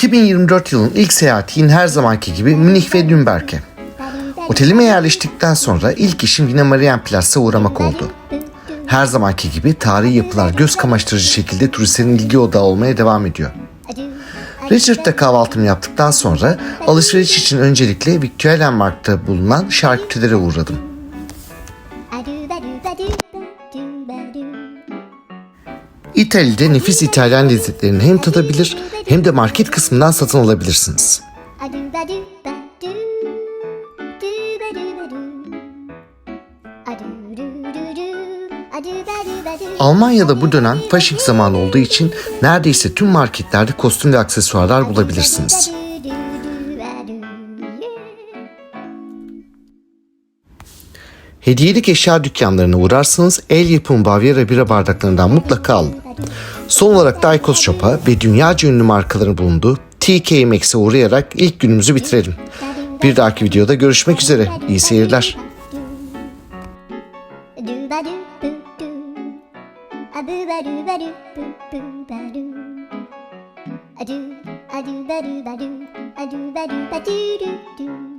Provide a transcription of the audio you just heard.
2024 yılının ilk seyahati her zamanki gibi Münih ve Nürnberg'e. Otelime yerleştikten sonra ilk işim yine Marienplatz'a uğramak oldu. Her zamanki gibi tarihi yapılar göz kamaştırıcı şekilde turistlerin ilgi odağı olmaya devam ediyor. Richard'da kahvaltımı yaptıktan sonra alışveriş için öncelikle Victualienmarkt'ta bulunan şarküterilere uğradım. İtalya'da nefis İtalyan lezzetlerini hem tadabilir hem de market kısmından satın alabilirsiniz. Almanya'da bu dönem fasching zamanı olduğu için neredeyse tüm marketlerde kostüm ve aksesuarlar bulabilirsiniz. Hediyelik eşya dükkanlarına uğrarsanız el yapımı Bavyera bira bardaklarından mutlaka alın. Son olarak da Aykos Shop'a ve dünyaca ünlü markaların bulunduğu TK Maxx'e uğrayarak ilk günümüzü bitirelim. Bir dahaki videoda görüşmek üzere. İyi seyirler. A do, a do, ba do, ba do, a do, ba do, ba do, do, do.